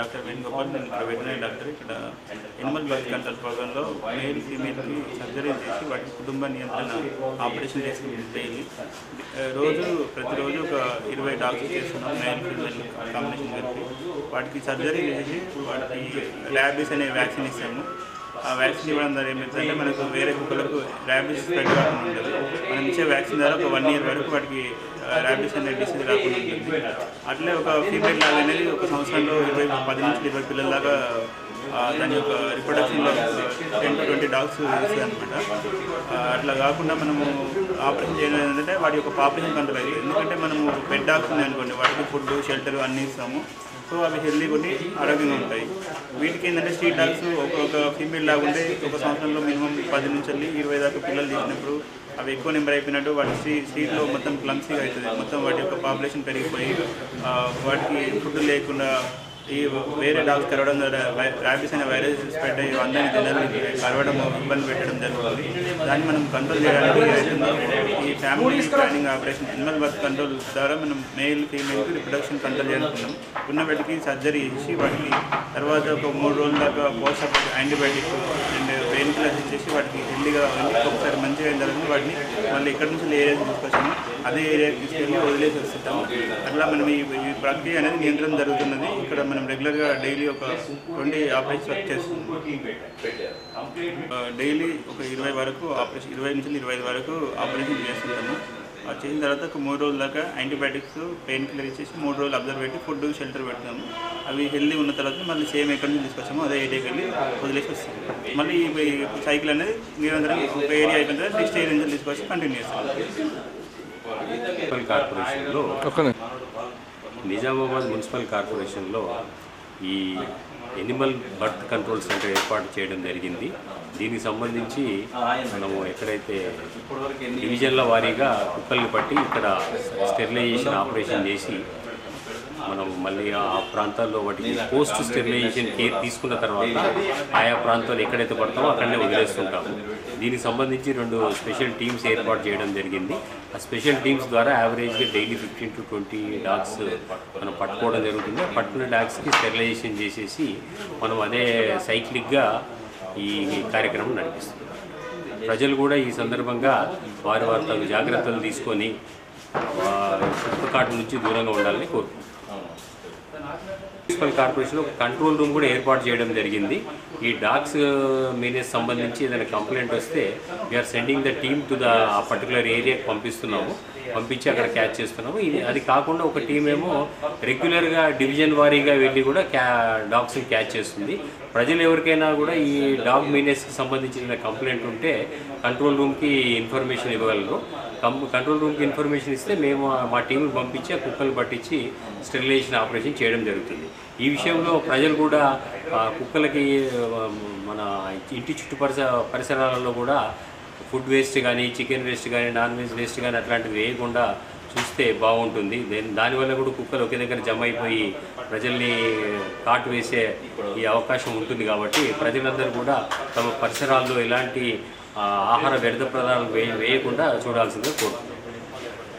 Doctor Venugopal నేను ఇక్కడ veterinary doctor ఇక్కడ ఎనిమల్ బర్త్ కంట్రోల్ ప్రోగ్రాంలో మేల్ ఫీమేల్కి సర్జరీ చేసి వాటి కుటుంబ నియంత్రణ ఆపరేషన్ చేసి డైలీ. రోజు ప్రతిరోజు ఒక ఇరవై డాక్టర్స్ చేస్తున్నాం మేల్ ఫీమేల్ కాంబినేషన్ కలిపి. వాటికి సర్జరీ చేసి వాటికి ల్యాబీస్ అనే వ్యాక్సిన్ ఇస్తాము. ఆ వ్యాక్సిన్ ఇవ్వడం ద్వారా ఏమవుతుందంటే మనకు వేరే కుక్కలకు ర్యాబీస్ స్ప్రెడ్ కాకుండా ఉంటుంది మనం ఇచ్చే వ్యాక్సిన్ ద్వారా ఒక వన్ ఇయర్ వరకు వాటికి ర్యాబీస్ అనే డిసీజ్ రాకుండా ఉంటుంది. అట్లే ఒక ఫీమేల్ లాగ్ అనేది ఒక సంవత్సరంలో ఇరవై పది నుంచి ఇరవై పిల్లల దాకా దాని యొక్క రిప్రొడక్షన్లో టెన్ టు ట్వంటీ డాగ్స్ వేస్తాయి అనమాట అట్లా కాకుండా మనము ఆపరేషన్ చేయడం ఏంటంటే వాటి యొక్క పాపులేషన్ కంట్రోల్ ఎందుకంటే మనము పెట్ డాగ్స్ ఉన్నాయి అనుకోండి వాటికి ఫుడ్ షెల్టర్ అన్నీ ఇస్తాము. సో అవి హెల్దీగా ఉండి ఆరోగ్యంగా ఉంటాయి. వీటికి ఏంటంటే స్ట్రీట్ డాగ్స్ ఒక ఫీమేల్ లాగా ఉంటే ఒక సంవత్సరంలో మినిమం పది నుంచి వెళ్ళి ఇరవై దాకా పిల్లలు తీసినప్పుడు అవి ఎక్కువ నెంబర్ అయిపోయినట్టు వాటి స్ట్రీ స్ట్రీట్లో మొత్తం క్లమ్సీగా అవుతుంది. మొత్తం వాటి యొక్క పాపులేషన్ పెరిగిపోయి వాటికి ఫుడ్ లేకుండా ఈ వేరే డాగ్స్ కరవడం ద్వారా ర్యాబీస్ అనే వైరస్ స్ప్రెడ్ అయ్యి అందరినీ జనాలకి కరవడం ఇబ్బంది పెట్టడం జరుగుతుంది. దాన్ని మనం కంట్రోల్ చేయడానికి ఈ family planning operation animal birth control ద్వారా మనం మేల్ ఫీమేల్కి రిప్రొడక్షన్ కంట్రోల్ చేయాలనుకున్నాం. ఉన్న సర్జరీ చేసి వాటికి తర్వాత ఒక మూడు రోజుల దాకా post antibiotic and pain killers ఇచ్చేసి వాటికి హెల్దీగా ఒకసారి మంచిగా అయిన తర్వాత వాటిని మళ్ళీ ఎక్కడి నుంచి ఏ ఏరియాకి తీసుకొచ్చాము. అదే ఏరియాకి తీసుకెళ్ళి వదిలేసి వస్తుంటాము అట్లా మనం ఈ ఈ ప్రక్రియ అనేది నియంత్రణ జరుగుతున్నది. ఇక్కడ మనం రెగ్యులర్గా డైలీ ఒక ట్వంటీ ఆపరేషన్ వర్క్ చేస్తున్నాం. డైలీ ఒక ఇరవై వరకు ఆపరేషన్ ఇరవై నుంచి ఇరవై ఐదు వరకు ఆపరేషన్ చేస్తుంటాము. అది చేసిన తర్వాత ఒక మూడు రోజుల దాకా యాంటీబయాటిక్స్ పెయిన్ కిల్లర్ ఇచ్చేసి మూడు రోజులు అబ్జర్వ్ పెట్టి ఫుడ్ షెల్టర్ పెడతాము అవి హెల్దీ ఉన్న తర్వాత మళ్ళీ సేమ్ ఎక్కడి నుంచి తీసుకొచ్చామో అదే ఏరియాకి వెళ్ళి వదిలేసి వస్తాము మళ్ళీ ఈ సైకిల్ అనేది నిరంతరం ఒక ఏరియా అయిపోయిన తర్వాత నెక్స్ట్ ఏరియా నుంచి తీసుకొచ్చి కంటిన్యూ చేస్తాం మున్సిపల్ కార్పొరేషన్లో నిజామాబాద్ మున్సిపల్ కార్పొరేషన్లో ఈ ఎనిమల్ బర్త్ కంట్రోల్ సెంటర్ ఏర్పాటు చేయడం జరిగింది. దీనికి సంబంధించి మనము ఎక్కడైతే డివిజన్ల వారీగా కుక్కల్ని బట్టి ఇక్కడ స్టెరిలైజేషన్ ఆపరేషన్ చేసి మనం మళ్ళీ ఆ ప్రాంతాల్లో వాటికి పోస్ట్ స్టెరిలైజేషన్ కేర్ తీసుకున్న తర్వాత ఆయా ప్రాంతాలు ఎక్కడైతే పడతామో అక్కడనే వదిలేస్తుంటాము. దీనికి సంబంధించి రెండు స్పెషల్ టీమ్స్ ఏర్పాటు చేయడం జరిగింది. ఆ స్పెషల్ టీమ్స్ ద్వారా యావరేజ్గా daily fifteen to twenty dogs మనం పట్టుకోవడం జరుగుతుంది. ఆ పట్టుకున్న డాగ్స్కి స్టెరిలైజేషన్ చేసేసి మనం అదే సైక్లిక్గా ఈ కార్యక్రమం నడిపిస్తున్నాం. ప్రజలు కూడా ఈ సందర్భంగా వారి వారి తగు జాగ్రత్తలు తీసుకొని కుక్కకాటు నుంచి దూరంగా ఉండాలని కోరుకుంటున్నాం. మున్సిపల్ కార్పొరేషన్లో ఒక కంట్రోల్ రూమ్ కూడా ఏర్పాటు చేయడం జరిగింది. ఈ డాగ్స్ మీద సంబంధించి ఏదైనా కంప్లైంట్ వస్తే we're sending the team to the ఆ పర్టికులర్ ఏరియాకి పంపిస్తున్నాము. పంపించి అక్కడ క్యాచ్ చేస్తున్నాము. ఇది అది కాకుండా ఒక టీం ఏమో రెగ్యులర్గా డివిజన్ వారీగా వెళ్ళి కూడా క్యా డాగ్స్ని క్యాచ్ చేస్తుంది. ప్రజలు ఎవరికైనా కూడా ఈ డాగ్ మీనెస్కి సంబంధించిన కంప్లైంట్ ఉంటే కంట్రోల్ రూమ్కి ఇన్ఫర్మేషన్ ఇవ్వగలరు. కంట్రోల్ రూమ్కి ఇన్ఫర్మేషన్ ఇస్తే మేము మా టీంని పంపించి ఆ కుక్కలు పట్టించి స్టెరిలైజేషన్ ఆపరేషన్ చేయడం జరుగుతుంది. ఈ విషయంలో ప్రజలు కూడా కుక్కలకి మన ఇంటి చుట్టుపరిస పరిసరాలలో కూడా ఫుడ్ వేస్ట్ కానీ చికెన్ వేస్ట్ కానీ నాన్ వెజ్ వేస్ట్ కానీ అట్లాంటివి వేయకుండా చూస్తే బాగుంటుంది. దానివల్ల కూడా కుక్కలు ఒకే దగ్గర జమ అయిపోయి ప్రజల్ని కాటు వేసే ఈ అవకాశం ఉంటుంది కాబట్టి ప్రజలందరూ కూడా తమ పరిసరాల్లో ఎలాంటి ఆహార వ్యర్థ పదార్థాలు వేయ వేయకుండా చూడాల్సిందే కోరుతున్నాను